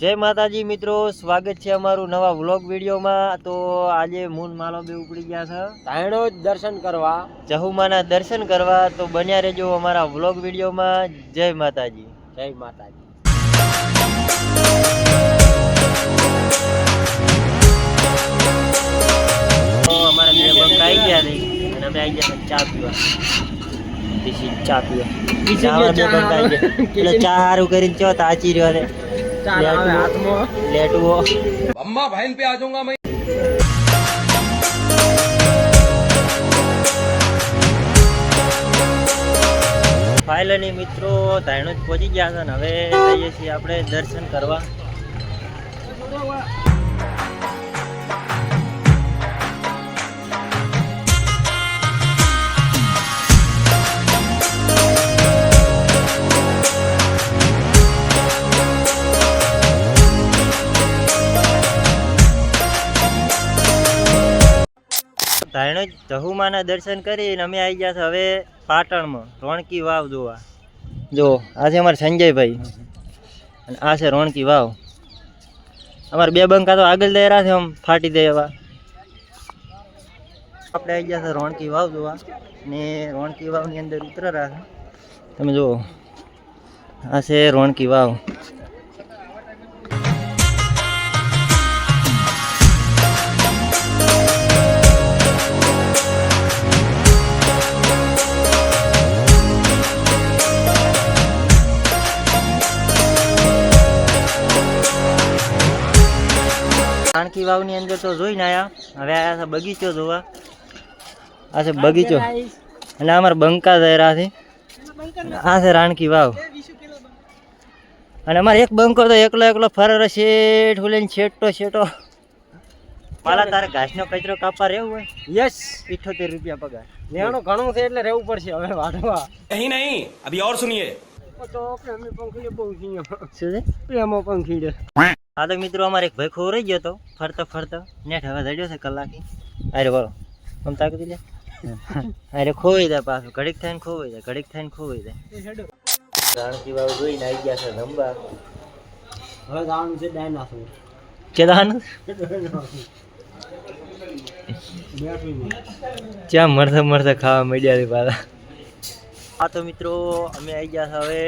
જય માતાજી મિત્રો સ્વાગત છે અમારું નવા વ્લોગ વિડીયોમાં. તો આજે મૂન માલો બે ઉપડી ગયા છે. તાણો જ દર્શન કરવા. જહુમાના દર્શન કરવા. તો બન્યા રહેજો અમારા વ્લોગ વિડીયોમાં. જય માતાજી. જય માતાજી. અમારા બે બંક આવી ગયા નહીં અને અમે આવી ગયા ચા પીવા. ચા પીવા. ચા સારું કરીને ચો તાચી રહ્યો લેટવો अम्मा बहन पे आ जाऊंगा मैं ફાઇનલી મિત્રો ધાયણો જ પહોંચી ગયા છે ને હવે જઈએ છીએ આપણે દર્શન કરવા ધાયણો જહુમાના દર્શન કરીને અમે આવી ગયા છે હવે પાટણમાં, રોણકી વાવ જોવા. જો, આ છે અમારા સંજયભાઈ. અને આ છે રોણકી વાવ. અમારા બે બંકા તો આગળ દઈ છે આમ, ફાટી દે એવા. આપણે આવી ગયા છે રોણકી વાવ જોવા. ને રોણકી વાવની અંદર ઉતરેલા તમે જુઓ. આ છે રોણકી વાવ. વાવની અંદર તો જોઈને આવ્યા હવે આ બગીચો જોવા. આ છે બગીચો. અને અમારા બંકા જયરા છે. આ છે રાણકી વાવ. અને અમારે એક બંકો તો એકલો એકલો ફરે શેઠ લઈને શેઠો શેઠો. પાલા તારે ઘાસનો કચરો કાપવા રહેવું હોય? યસ. ઇઠોતેર રૂપિયા પગાર. લેવાનું ઘણું છે એટલે રહેવું પડશે હવે વાઢવા નહીં નહીં અભી ઓર સુનિયે તો પ્રેમો પંખીડે બહુ શું છે? પ્રેમો પંખીડે હા તો મિત્રો અમારે એક ભાઈ ખોરાઈ ગયો હતો. ફરતો ફરતો. નેટ હવે જડ્યો છે કલાકી અરે બોલો આમ તાકી લે. અરે ખોવાઈ જાય પાછું. ઘડીક થઈને ખોવાઈ જાય ઘડીક થઈને ખોવાઈ જાય. રાણકી બાબુ જોઈને આવી ગયા છે રંબા હવે જવાનું છે ડાયનાસોર કે બેઠું ક્યાં મળતા મળતા ખાવા મળ્યા છે પાછા? હા તો મિત્રો અમે આવી ગયા છે હવે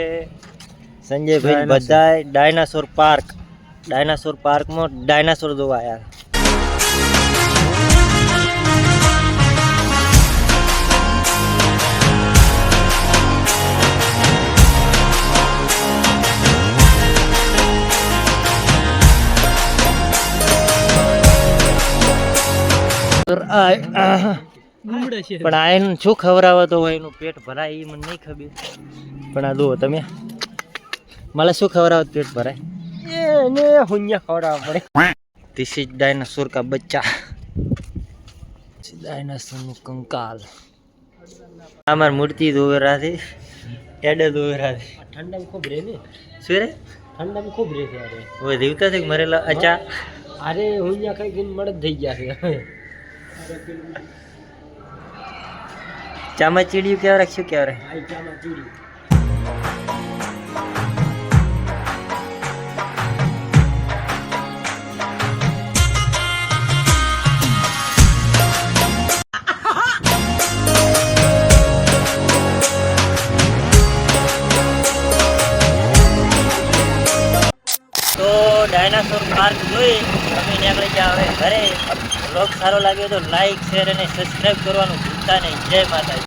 સંજયભાઈ બધા ડાયનાસોર પાર્ક. ડાયનાસોર પાર્કમાં ડાયનાસોર જોવા આવ્યા પણ આ એનું શું ખવડાવતો હોય એનું પેટ ભરાય એ મને નહીં ખબર. પણ આ જુઓ તમે. મને શું ખવડાવત પેટ ભરાય? એને હુંયા ખવડાવવા પડે. ધીસ ઇઝ ડાયનાસોર કા બચ્ચા. ડાયનાસોરનું કંકાલ. અમાર મૂર્તિ દોવેરા છે. એડે દોવેરા છે. ઠંડામાં ખૂબ રહે ને. શું રે? ઠંડામાં ખૂબ રહે છે અરે. હવે દેવતા છે મરેલા? અચા અરે હુંયા કઈ ગઈને મળે જ થઈ ગયા છે. ચામાચીડિયું કેવા રાખ્યું કેવા રે આઈ ડાયનાસોર પાર્ક જોઈ અમે નીકળી ગયા. હવે ઘરે. બ્લોગ સારો લાગ્યો તો લાઈક, શેર અને સબસ્ક્રાઈબ કરવાનું ભૂલતા નહીં. જય માતાજી.